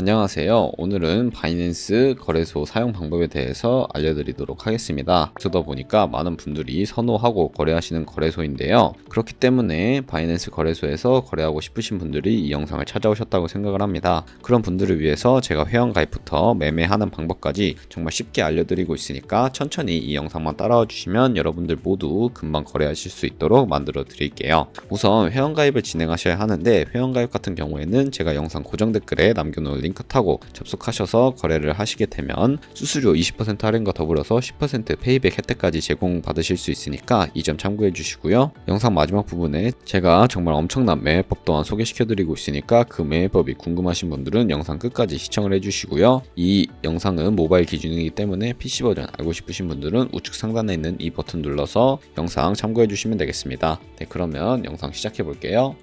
안녕하세요. 오늘은 바이낸스 거래소 사용 방법에 대해서 알려드리도록 하겠습니다. 그러다 보니까 많은 분들이 선호하고 거래하시는 거래소인데요. 그렇기 때문에 바이낸스 거래소에서 거래하고 싶으신 분들이 이 영상을 찾아오셨다고 생각을 합니다. 그런 분들을 위해서 제가 회원 가입부터 매매하는 방법까지 정말 쉽게 알려드리고 있으니까 천천히 이 영상만 따라와 주시면 여러분들 모두 금방 거래하실 수 있도록 만들어 드릴게요. 우선 회원 가입을 진행하셔야 하는데 회원 가입 같은 경우에는 제가 영상 고정 댓글에 남겨놓을 링크 타고 접속하셔서 거래를 하시게 되면 수수료 20% 할인과 더불어서 10% 페이백 혜택까지 제공받으실 수 있으니까 이 점 참고해 주시고요. 영상 마지막 부분에 제가 정말 엄청난 매매법 또한 소개시켜 드리고 있으니까 그 매매법이 궁금하신 분들은 영상 끝까지 시청을 해 주시고요. 이 영상은 모바일 기준이기 때문에 PC 버전 알고 싶으신 분들은 우측 상단에 있는 이 버튼 눌러서 영상 참고해 주시면 되겠습니다. 네, 그러면 영상 시작해 볼게요.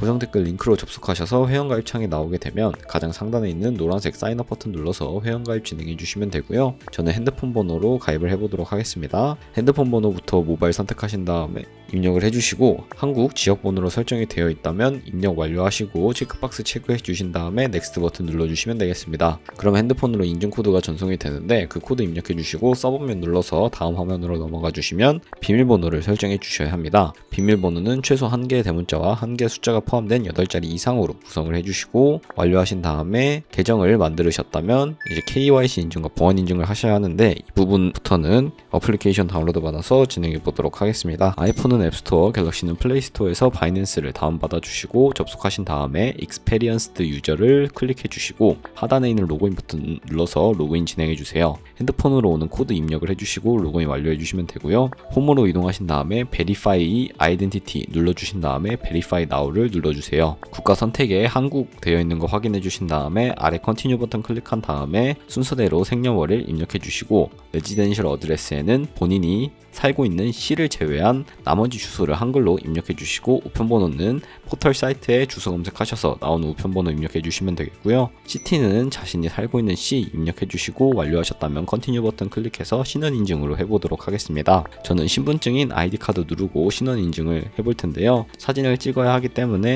고정 댓글 링크로 접속하셔서 회원가입 창이 나오게 되면 가장 상단에 있는 노란색 사인업 버튼 눌러서 회원가입 진행해 주시면 되고요. 저는 핸드폰 번호로 가입을 해보도록 하겠습니다. 핸드폰 번호부터 모바일 선택하신 다음에 입력을 해주시고 한국 지역 번호로 설정이 되어 있다면 입력 완료하시고 체크박스 체크해 주신 다음에 넥스트 버튼 눌러주시면 되겠습니다. 그럼 핸드폰으로 인증 코드가 전송이 되는데 그 코드 입력해 주시고 서브면 눌러서 다음 화면으로 넘어가 주시면 비밀번호를 설정해 주셔야 합니다. 비밀번호는 최소 1개의 대문자와 1개의 숫자가 포함된 8자리 이상으로 구성을 해주시고 완료하신 다음에 계정을 만들으셨다면 이제 KYC 인증과 보안 인증을 하셔야 하는데 이 부분부터는 어플리케이션 다운로드 받아서 진행해 보도록 하겠습니다. 아이폰은 앱스토어, 갤럭시는 플레이스토어에서 바이낸스를 다운받아 주시고 접속하신 다음에 익스페리언스드 유저를 클릭해 주시고 하단에 있는 로그인 버튼 눌러서 로그인 진행해 주세요. 핸드폰으로 오는 코드 입력을 해 주시고 로그인 완료해 주시면 되고요. 홈으로 이동하신 다음에 베리파이 아이덴티티 눌러 주신 다음에 베리파이 나우를 눌러주세요. 국가 선택에 한국 되어 있는 거 확인해 주신 다음에 아래 컨티뉴 버튼 클릭한 다음에 순서대로 생년월일 입력해 주시고 레지던셜 어드레스에는 본인이 살고 있는 시를 제외한 나머지 주소를 한글로 입력해 주시고 우편번호는 포털 사이트에 주소 검색하셔서 나오는 우편번호 입력해 주시면 되겠고요. 시티는 자신이 살고 있는 시 입력해 주시고 완료하셨다면 컨티뉴 버튼 클릭해서 신원 인증으로 해보도록 하겠습니다. 저는 신분증인 아이디 카드 누르고 신원 인증을 해볼 텐데요. 사진을 찍어야 하기 때문에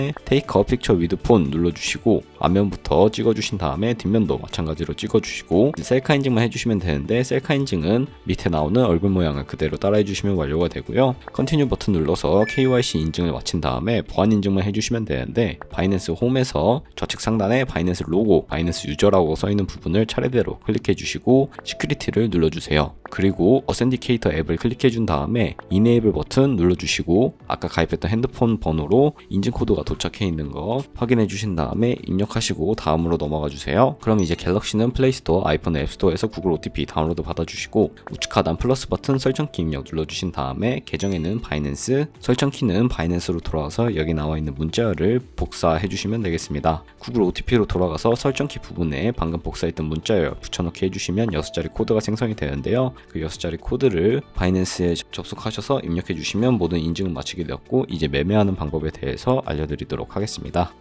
어 픽처 위드 폰 눌러주시고 앞면부터 찍어주신 다음에 뒷면도 마찬가지로 찍어주시고 셀카 인증만 해주시면 되는데 셀카 인증은 밑에 나오는 얼굴 모양을 그대로 따라해 주시면 완료가 되고요. 컨티뉴 버튼 눌러서 KYC 인증을 마친 다음에 보안 인증만 해주시면 되는데 바이낸스 홈에서 좌측 상단에 바이낸스 로고, 바이낸스 유저라고 써 있는 부분을 차례대로 클릭해 주시고 시큐리티를 눌러주세요. 그리고 어센디케이터 앱을 클릭해 준 다음에 이네이블 버튼 눌러주시고 아까 가입했던 핸드폰 번호로 인증 코드가 도착해 있는 거 확인해 주신 다음에 입력하시고 다음으로 넘어가 주세요. 그럼 이제 갤럭시는 플레이스토어, 아이폰 앱스토어에서 구글 OTP 다운로드 받아주시고 우측 하단 플러스 버튼 설정키 입력 눌러주신 다음에 계정에는 바이낸스, 설정키는 바이낸스로 돌아와서 여기 나와 있는 문자열을 복사해 주시면 되겠습니다. 구글 OTP로 돌아가서 설정키 부분에 방금 복사했던 문자열 붙여넣기 해주시면 6자리 코드가 생성이 되는데요. 그 6자리 코드를 바이낸스에 접속하셔서 입력해 주시면 모든 인증은 마치게 되었고 이제 매매하는 방법에 대해서 알려드리도록 하겠습니다.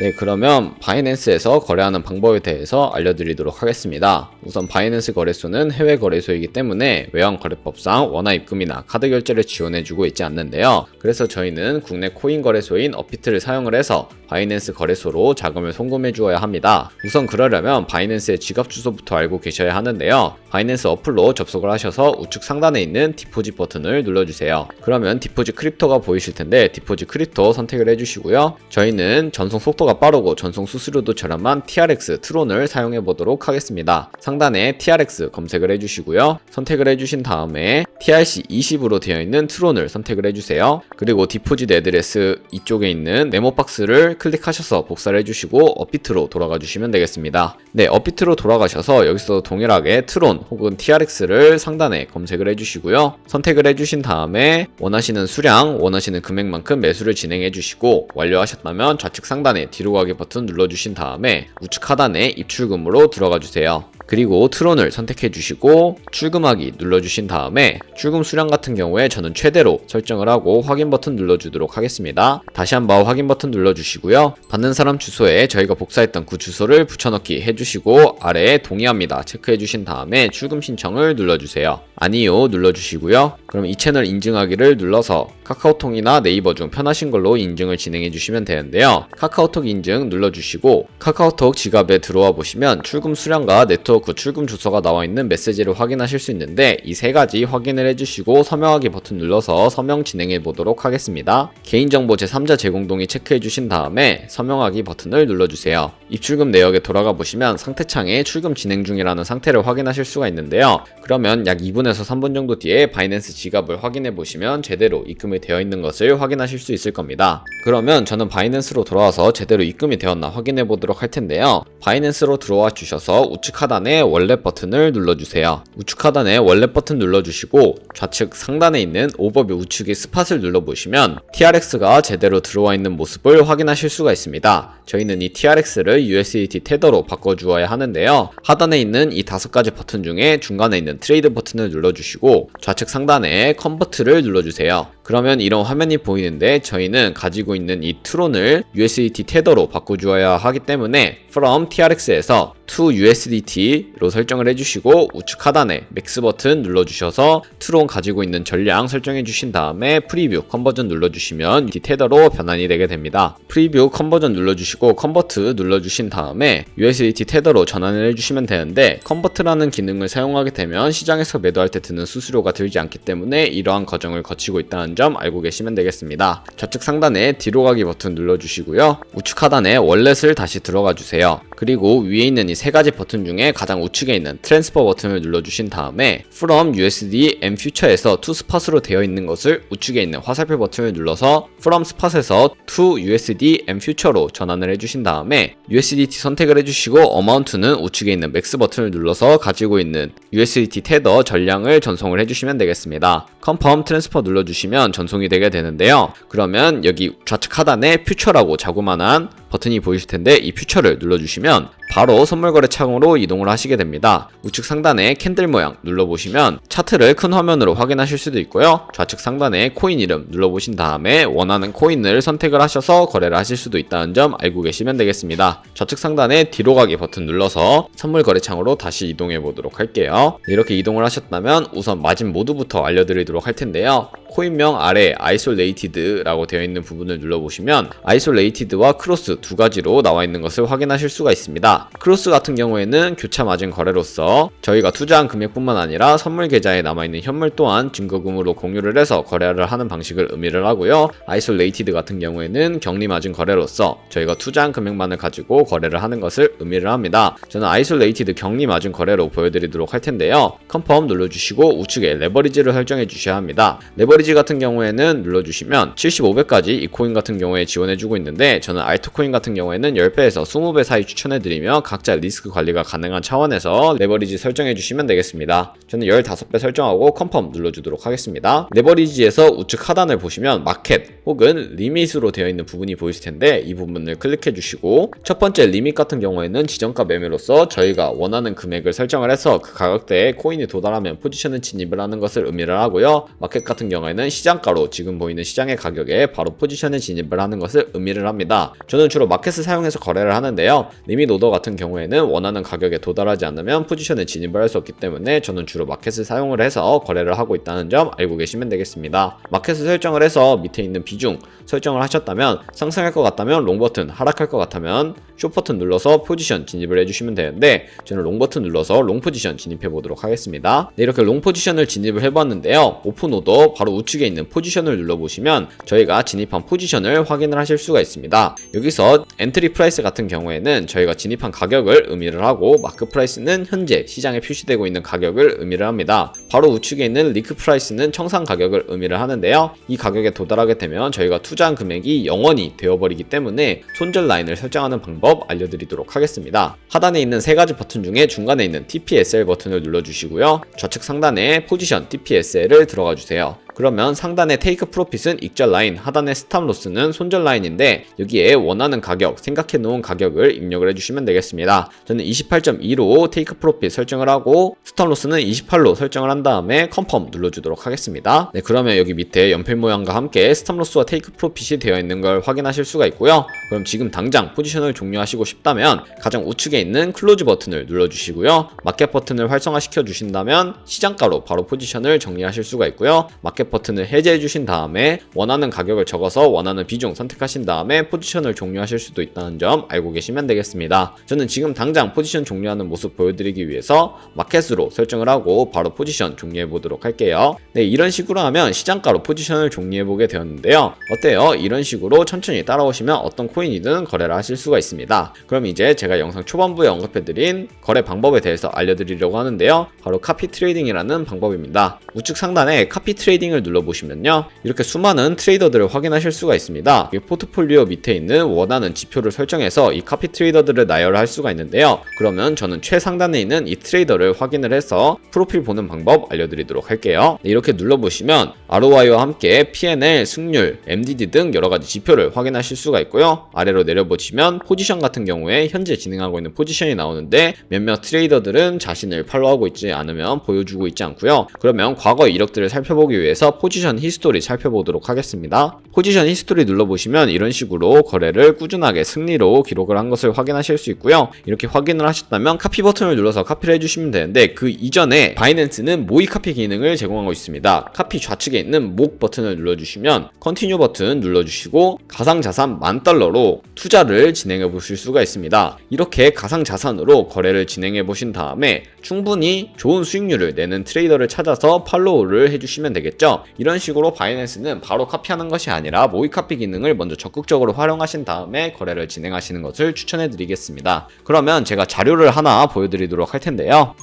네, 그러면 바이낸스에서 거래하는 방법에 대해서 알려드리도록 하겠습니다. 우선 바이낸스 거래소는 해외 거래소이기 때문에 외환 거래법상 원화 입금이나 카드 결제를 지원해주고 있지 않는데요. 그래서 저희는 국내 코인 거래소인 어피트를 사용을 해서 바이낸스 거래소로 자금을 송금해 주어야 합니다. 우선 그러려면 바이낸스의 지갑 주소부터 알고 계셔야 하는데요. 바이낸스 어플로 접속을 하셔서 우측 상단에 있는 디포짓 버튼을 눌러주세요. 그러면 디포짓 크립토가 보이실 텐데 디포짓 크립토 선택을 해주시고요. 저희는 전송 속도 가 빠르고 전송 수수료도 저렴한 TRX 트론을 사용해 보도록 하겠습니다. 상단에 TRX 검색을 해주시고요. 선택을 해주신 다음에 TRC20으로 되어 있는 트론을 선택을 해주세요. 그리고 디포짓 애드레스 이쪽에 있는 네모 박스를 클릭하셔서 복사를 해주시고 업비트로 돌아가 주시면 되겠습니다. 네, 업비트로 돌아가셔서 여기서 동일하게 트론 혹은 TRX를 상단에 검색을 해주시고요. 선택을 해주신 다음에 원하시는 수량, 원하시는 금액만큼 매수를 진행해 주시고 완료하셨다면 좌측 상단에 뒤로 가기 버튼 눌러주신 다음에 우측 하단에 입출금으로 들어가 주세요. 그리고 트론을 선택해 주시고 출금하기 눌러주신 다음에 출금 수량 같은 경우에 저는 최대로 설정을 하고 확인 버튼 눌러주도록 하겠습니다. 다시 한번 확인 버튼 눌러주시고요. 받는 사람 주소에 저희가 복사했던 그 주소를 붙여넣기 해주시고 아래에 동의합니다. 체크해 주신 다음에 출금 신청을 눌러주세요. 아니요 눌러주시고요. 그럼 이 채널 인증하기를 눌러서 카카오톡이나 네이버 중 편하신 걸로 인증을 진행해 주시면 되는데요. 카카오톡 인증 눌러주시고 카카오톡 지갑에 들어와 보시면 출금 수량과 네트워크 출금 주소가 나와 있는 메시지를 확인하실 수 있는데 이 세 가지 확인을 해주시고 서명하기 버튼 눌러서 서명 진행해 보도록 하겠습니다. 개인정보 제3자 제공 동의 체크해 주신 다음에 서명하기 버튼을 눌러주세요. 입출금 내역에 돌아가 보시면 상태 창에 출금 진행 중이라는 상태를 확인하실 수가 있는데요. 그러면 약 2분에서 3분 정도 뒤에 바이낸스 지갑을 확인해 보시면 제대로 입금이 되어 있는 것을 확인하실 수 있을 겁니다. 그러면 저는 바이낸스로 돌아와서 제대로 입금이 되었나 확인해 보도록 할 텐데요. 바이낸스로 들어와 주셔서 우측 하단 에 월렛 버튼을 눌러주세요. 우측 하단에 월렛 버튼 눌러주시고 좌측 상단에 있는 오버뷰 우측의 스팟을 눌러보시면 TRX가 제대로 들어와 있는 모습을 확인하실 수가 있습니다. 저희는 이 TRX를 USDT 테더로 바꿔주어야 하는데요. 하단에 있는 이 다섯 가지 버튼 중에 중간에 있는 트레이드 버튼을 눌러주시고 좌측 상단에 컨버트를 눌러주세요. 그러면 이런 화면이 보이는데 저희는 가지고 있는 이 트론을 USDT 테더로 바꿔주어야 하기 때문에 from TRX에서 to USDT로 설정을 해주시고 우측 하단에 맥스 버튼 눌러주셔서 트론 가지고 있는 전량 설정해 주신 다음에 프리뷰 컨버전 눌러주시면 이 테더로 변환이 되게 됩니다. 프리뷰 컨버전 눌러주시고 컨버트 눌러주신 다음에 USDT 테더로 전환을 해주시면 되는데 컨버트라는 기능을 사용하게 되면 시장에서 매도할 때 드는 수수료가 들지 않기 때문에 이러한 과정을 거치고 있다는 점 알고 계시면 되겠습니다. 좌측 상단에 뒤로 가기 버튼 눌러주시고요. 우측 하단에 월렛을 다시 들어가 주세요. 그리고 위에 있는 이 세 가지 버튼 중에 가장 우측에 있는 트랜스퍼 버튼을 눌러주신 다음에 From USD and Future에서 To Spot으로 되어 있는 것을 우측에 있는 화살표 버튼을 눌러서 From Spot에서 To USD and Future로 전환을 해주신 다음에 USDT 선택을 해주시고 Amount는 우측에 있는 Max 버튼을 눌러서 가지고 있는 USDT 테더 전량을 전송을 해주시면 되겠습니다. Confirm Transfer 눌러주시면 전송이 되게 되는데요. 그러면 여기 좌측 하단에 Future라고 자그만한 버튼이 보이실 텐데 이 퓨처를 눌러주시면 바로 선물거래 창으로 이동을 하시게 됩니다. 우측 상단에 캔들 모양 눌러보시면 차트를 큰 화면으로 확인하실 수도 있고요. 좌측 상단에 코인 이름 눌러보신 다음에 원하는 코인을 선택을 하셔서 거래를 하실 수도 있다는 점 알고 계시면 되겠습니다. 좌측 상단에 뒤로 가기 버튼 눌러서 선물 거래 창으로 다시 이동해 보도록 할게요. 이렇게 이동을 하셨다면 우선 마진 모드부터 알려드리도록 할 텐데요. 코인명 아래 isolated라고 되어 있는 부분을 눌러보시면 isolated와 크로스 두 가지로 나와 있는 것을 확인하실 수가 있습니다. 크로스 같은 경우에는 교차 마진 거래로서 저희가 투자한 금액뿐만 아니라 선물 계좌에 남아있는 현물 또한 증거금으로 공유를 해서 거래를 하는 방식을 의미를 하고요. isolated 같은 경우에는 격리 마진 거래로서 저희가 투자한 금액만을 가지고 거래를 하는 것을 의미를 합니다. 저는 isolated 격리 마진 거래로 보여드리도록 할 텐데요. 컨펌 눌러주시고 우측에 레버리지를 설정해 주셔야 합니다. 레버리지 같은 경우에는 눌러주시면 75배까지 이 코인 같은 경우에 지원해주고 있는데 저는 알트코인 같은 경우에는 10배에서 20배 사이 추천해드리며 각자 리스크 관리가 가능한 차원에서 레버리지 설정해 주시면 되겠습니다. 저는 15배 설정하고 컨펌 눌러주도록 하겠습니다. 레버리지에서 우측 하단을 보시면 마켓 혹은 리밋으로 되어 있는 부분이 보이실 텐데 이 부분을 클릭해 주시고 첫 번째 리밋 같은 경우에는 지정가 매매로서 저희가 원하는 금액을 설정을 해서 그 가격대에 코인이 도달하면 포지션을 진입을 하는 것을 의미를 하고요. 마켓 같은 경우에는 시장가로 지금 보이는 시장의 가격에 바로 포지션에 진입을 하는 것을 의미를 합니다. 저는 주로 마켓을 사용해서 거래를 하는데요. 리밋 오더 같은 경우에는 원하는 가격에 도달하지 않으면 포지션에 진입을 할 수 없기 때문에 저는 주로 마켓을 사용을 해서 거래를 하고 있다는 점 알고 계시면 되겠습니다. 마켓을 설정을 해서 밑에 있는 비중 설정을 하셨다면 상승할 것 같다면 롱 버튼, 하락할 것 같다면 쇼 버튼 눌러서 포지션 진입을 해주시면 되는데 저는 롱 버튼 눌러서 롱 포지션 진입해 보도록 하겠습니다. 네, 이렇게 롱 포지션을 진입을 해봤는데요. 오픈 오더 바로 우측에 있는 포지션을 눌러보시면 저희가 진입한 포지션을 확인을 하실 수가 있습니다. 여기서 엔트리 프라이스 같은 경우에는 저희가 진입한 가격을 의미를 하고 마크 프라이스는 현재 시장에 표시되고 있는 가격을 의미를 합니다. 바로 우측에 있는 리크 프라이스는 청산 가격을 의미를 하는데요. 이 가격에 도달하게 되면 저희가 투자한 금액이 0원이 되어버리기 때문에 손절 라인을 설정하는 방법 알려드리도록 하겠습니다. 하단에 있는 세 가지 버튼 중에 중간에 있는 TPSL 버튼을 눌러주시고요. 좌측 상단에 포지션 TPSL을 들어가 주세요. 그러면 상단의 테이크 프로핏은 익절 라인, 하단의 스탑 로스는 손절 라인인데 여기에 원하는 가격, 생각해 놓은 가격을 입력을 해주시면 되겠습니다. 저는 28.2로 테이크 프로핏 설정을 하고 스탑 로스는 28로 설정을 한 다음에 컨펌 눌러주도록 하겠습니다. 네, 그러면 여기 밑에 연필 모양과 함께 스탑 로스와 테이크 프로핏이 되어 있는 걸 확인하실 수가 있고요. 그럼 지금 당장 포지션을 종료하시고 싶다면 가장 우측에 있는 클로즈 버튼을 눌러주시고요. 마켓 버튼을 활성화시켜 주신다면 시장가로 바로 포지션을 정리하실 수가 있고요. 마켓 버튼을 해제해 주신 다음에 원하는 가격을 적어서 원하는 비중 선택하신 다음에 포지션을 종료하실 수도 있다는 점 알고 계시면 되겠습니다. 저는 지금 당장 포지션 종료하는 모습 보여드리기 위해서 마켓으로 설정을 하고 바로 포지션 종료해 보도록 할게요. 네, 이런 식으로 하면 시장가로 포지션을 종료해 보게 되었는데요. 어때요? 이런 식으로 천천히 따라오시면 어떤 코인이든 거래를 하실 수가 있습니다. 그럼 이제 제가 영상 초반부에 언급해드린 거래 방법에 대해서 알려드리려고 하는데요. 바로 카피 트레이딩이라는 방법입니다. 우측 상단에 카피 트레이딩 을 눌러보시면요. 이렇게 수많은 트레이더들을 확인하실 수가 있습니다. 이 포트폴리오 밑에 있는 원하는 지표를 설정해서 이 카피 트레이더들을 나열할 수가 있는데요. 그러면 저는 최상단에 있는 이 트레이더를 확인을 해서 프로필 보는 방법 알려드리도록 할게요. 네, 이렇게 눌러보시면 ROI와 함께 PNL, 승률, MDD 등 여러 가지 지표를 확인하실 수가 있고요. 아래로 내려보시면 포지션 같은 경우에 현재 진행하고 있는 포지션이 나오는데 몇몇 트레이더들은 자신을 팔로우하고 있지 않으면 보여주고 있지 않고요. 그러면 과거 이력들을 살펴보기 위해서 포지션 히스토리 살펴보도록 하겠습니다. 포지션 히스토리 눌러보시면 이런 식으로 거래를 꾸준하게 승리로 기록을 한 것을 확인하실 수 있고요. 이렇게 확인을 하셨다면 카피 버튼을 눌러서 카피를 해주시면 되는데 그 이전에 바이낸스는 모의 카피 기능을 제공하고 있습니다. 카피 좌측에 있는 목 버튼을 눌러주시면 컨티뉴 버튼 눌러주시고 가상자산 만 달러로 투자를 진행해 보실 수가 있습니다. 이렇게 가상자산으로 거래를 진행해 보신 다음에 충분히 좋은 수익률을 내는 트레이더를 찾아서 팔로우를 해주시면 되겠죠. 이런 식으로 바이낸스는 바로 카피하는 것이 아니라 모의 카피 기능을 먼저 적극적으로 활용하신 다음에 거래를 진행하시는 것을 추천해 드리겠습니다. 그러면 제가 자료를 하나 보여드리도록 할 텐데요.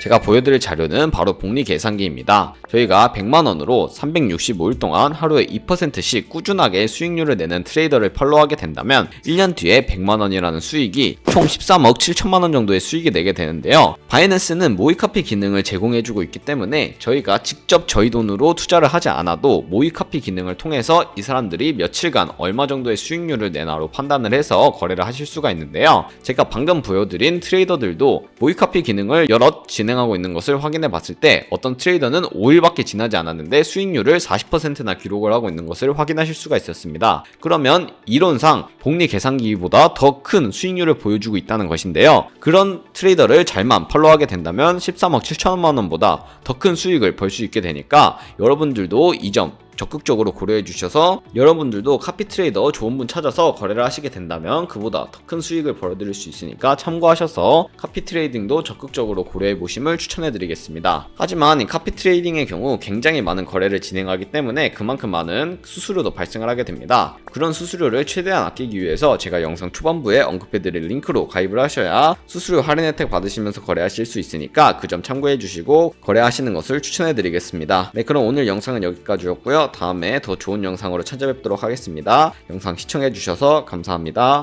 제가 보여드릴 자료는 바로 복리 계산기입니다. 저희가 100만원으로 365일 동안 하루에 2%씩 꾸준하게 수익률을 내는 트레이더를 팔로우하게 된다면 1년 뒤에 100만원이라는 수익이 총 13억 7천만원 정도의 수익이 내게 되는데요. 바이낸스는 모의카피 기능을 제공해주고 있기 때문에 저희가 직접 저희 돈으로 투자를 하지 않아도 모의카피 기능을 통해서 이 사람들이 며칠간 얼마 정도의 수익률을 내나로 판단을 해서 거래를 하실 수가 있는데요. 제가 방금 보여드린 트레이더들도 모의카피 기능을 여러 진행하고 있는 것을 확인해 봤을 때 어떤 트레이더는 5일밖에 지나지 않았는데 수익률을 40%나 기록을 하고 있는 것을 확인하실 수가 있었습니다. 그러면 이론상 복리 계산기보다 더 큰 수익률을 보여주고 있다는 것인데요. 그런 트레이더를 잘만 팔로우하게 된다면 13억 7천만 원보다 더 큰 수익을 벌 수 있게 되니까 여러분들도 이 점 적극적으로 고려해 주셔서 여러분들도 카피 트레이더 좋은 분 찾아서 거래를 하시게 된다면 그보다 더 큰 수익을 벌어들일 수 있으니까 참고하셔서 카피 트레이딩도 적극적으로 고려해 보심을 추천해 드리겠습니다. 하지만 이 카피 트레이딩의 경우 굉장히 많은 거래를 진행하기 때문에 그만큼 많은 수수료도 발생을 하게 됩니다. 그런 수수료를 최대한 아끼기 위해서 제가 영상 초반부에 언급해 드릴 링크로 가입을 하셔야 수수료 할인 혜택 받으시면서 거래하실 수 있으니까 그 점 참고해 주시고 거래하시는 것을 추천해 드리겠습니다. 네, 그럼 오늘 영상은 여기까지였고요. 다음에 더 좋은 영상으로 찾아뵙도록 하겠습니다. 영상 시청해 주셔서 감사합니다.